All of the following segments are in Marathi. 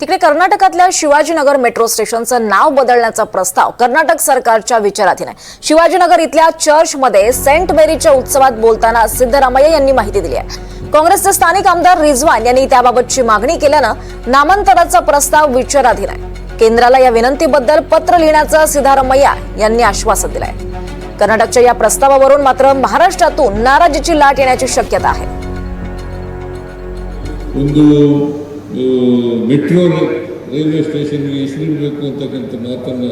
तिकडे कर्नाटकातल्या शिवाजीनगर मेट्रो स्टेशनचं नाव बदलण्याचा प्रस्ताव कर्नाटक सरकारच्या विचाराधीन आहे. शिवाजीनगर इथल्या चर्चमध्ये सेंट मेरीच्या उत्सवात बोलताना सिद्धरामय्या यांनी माहिती दिली आहे. काँग्रेसचे स्थानिक आमदार रिझवान यांनी त्याबाबतची मागणी केल्यानं नामांतराचा प्रस्ताव विचाराधीन आहे. केंद्राला या विनंतीबद्दल पत्र लिहिण्याचं सिद्धारामय्या यांनी आश्वासन दिलंय. कर्नाटकच्या या प्रस्तावावरून मात्र महाराष्ट्रातून नाराजीची लाट येण्याची शक्यता आहे. म्हणजे ಮೆಟ್ರೋ ರೈಲ್ವೆ ಸ್ಟೇಷನ್ಗೆ ಹೆಸರಿಡಬೇಕು ಅಂತಕ್ಕಂಥ ಮಾತನ್ನು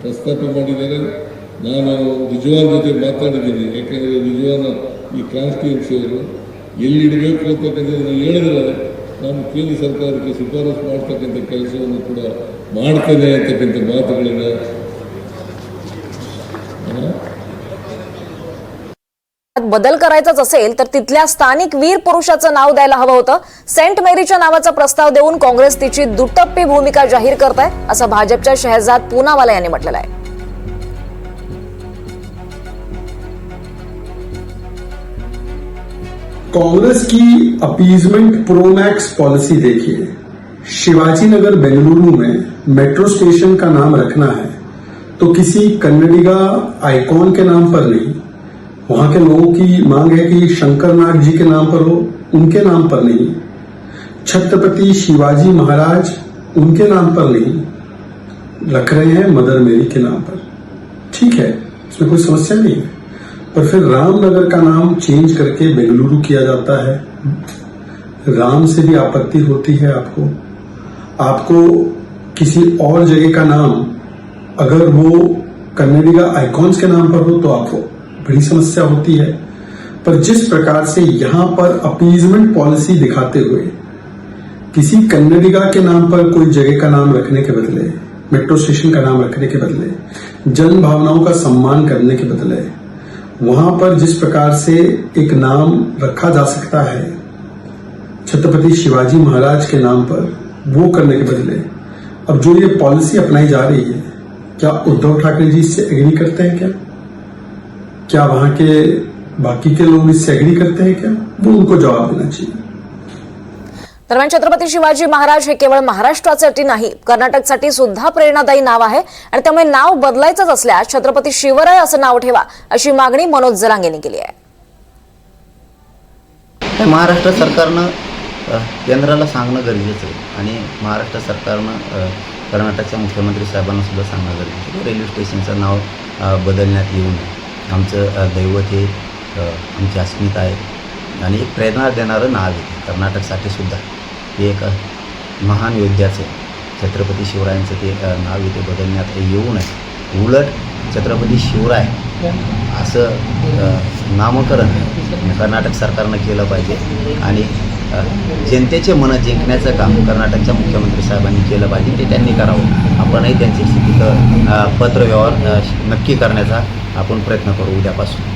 ಪ್ರಸ್ತಾಪ ಮಾಡಿದ್ದಾರೆ ನಾನು ರಿಜ್ವಾನ್ ಜೊತೆ ಮಾತಾಡಿದ್ದೀನಿ. ಯಾಕೆಂದರೆ ರಿಜ್ವಾನ್ ಈ ಕಾನ್ಸ್ಟಿಟ್ಯೂನ್ಸಿಯವರು ಎಲ್ಲಿಡಬೇಕು ಅಂತಕ್ಕಂಥದ್ದನ್ನು ಹೇಳಿದ್ರೆ ನಾನು ಕೇಂದ್ರ ಸರ್ಕಾರಕ್ಕೆ ಶಿಫಾರಸು ಮಾಡ್ತಕ್ಕಂಥ ಕೆಲಸವನ್ನು ಕೂಡ ಮಾಡ್ತೇನೆ ಅಂತಕ್ಕಂಥ ಮಾತುಗಳನ್ನು बदल करायचाच असेल तर तिथल्या स्थानिक वीर पुरुषाचं नाव द्यायला हवं होतं. सेंट मेरीच्या नावाचा प्रस्ताव देऊन काँग्रेस तिची दुटप्पी भूमिका जाहीर करत आहे असं भाजपच्या शहजाद पुनावाला यांनी म्हटलेलं आहे. कांग्रेस की अपीजमेंट प्रोमैक्स पॉलिसी देखिए। शिवाजी नगर बेंगलुरु में मेट्रो स्टेशन का नाम रखना है। तो किसी कन्नडिगा आइकॉन के नाम पर नहीं वहाँ के लोगों की मांग है कि शंकर नाग जी के नाम पर हो, उनके नाम पर नहीं। छत्रपति शिवाजी महाराज उनके नाम पर नहीं। रख रहे हैं मदर मेरी के नाम पर। ठीक है, इसमें कोई समस्या नहीं है। पर फिर रामनगर का नाम चेंज करके बेंगलुरु किया जाता है। राम से भी आपत्ति होती है आपको। आपको किसी और जगह का नाम, अगर वो कन्नडिगा आइकॉन्स के नाम पर हो तो आपको बड़ी समस्या होती है। पर जिस प्रकार से यहाँ पर अपीजमेंट पॉलिसी दिखाते हुए किसी कन्नडिगा के नाम पर कोई जगह का नाम रखने के बदले, मेट्रो स्टेशन का नाम रखने के बदले, जन भावनाओं का सम्मान करने के बदले, वहाँ पर जिस प्रकार से एक नाम रखा जा सकता है, छत्रपति शिवाजी महाराज के नाम पर, वो करने के बदले, अब जो ये पॉलिसी अपनाई जा रही है, क्या उद्धव ठाकरे जी इससे एग्री करते हैं क्या? क्या वहां के बाकी के लोग इससे एग्री करते हैं क्या? वो उनको जवाब देना चाहिए। दरम्यान छत्रपती शिवाजी महाराज हे केवळ महाराष्ट्रासाठी नाही कर्नाटकसाठी सुद्धा प्रेरणादायी नाव आहे आणि त्यामुळे नाव बदलायचंच असल्यास छत्रपती शिवराय असं नाव ठेवा अशी मागणी मनोज जरांग यांनी केली आहे. हे महाराष्ट्र सरकारनं केंद्राला सांगणं गरजेचं आहे आणि महाराष्ट्र सरकारनं कर्नाटकच्या मुख्यमंत्री साहेबांना सुद्धा सांगणं गरजेचं रेल्वे स्टेशनचं नाव बदलण्यात येऊ नये. आमचं दैवत हे आमची अस्मिता आहे. आणि एक प्रेरणा देणारं नाव आहे कर्नाटकसाठी सुद्धा. हे एक महान योद्ध्याचं छत्रपती शिवरायांचं ते नाव इथे बदलण्यात येऊ नये. उलट छत्रपती शिवराय असं नामकरण कर्नाटक सरकारनं केलं पाहिजे. आणि जनतेचे मनं जिंकण्याचं काम कर्नाटकच्या मुख्यमंत्री साहेबांनी केलं पाहिजे. ते त्यांनी करावं. आपणही त्यांच्याशी तिथं पत्रव्यवहार नक्की करण्याचा आपण प्रयत्न करू उद्यापासून.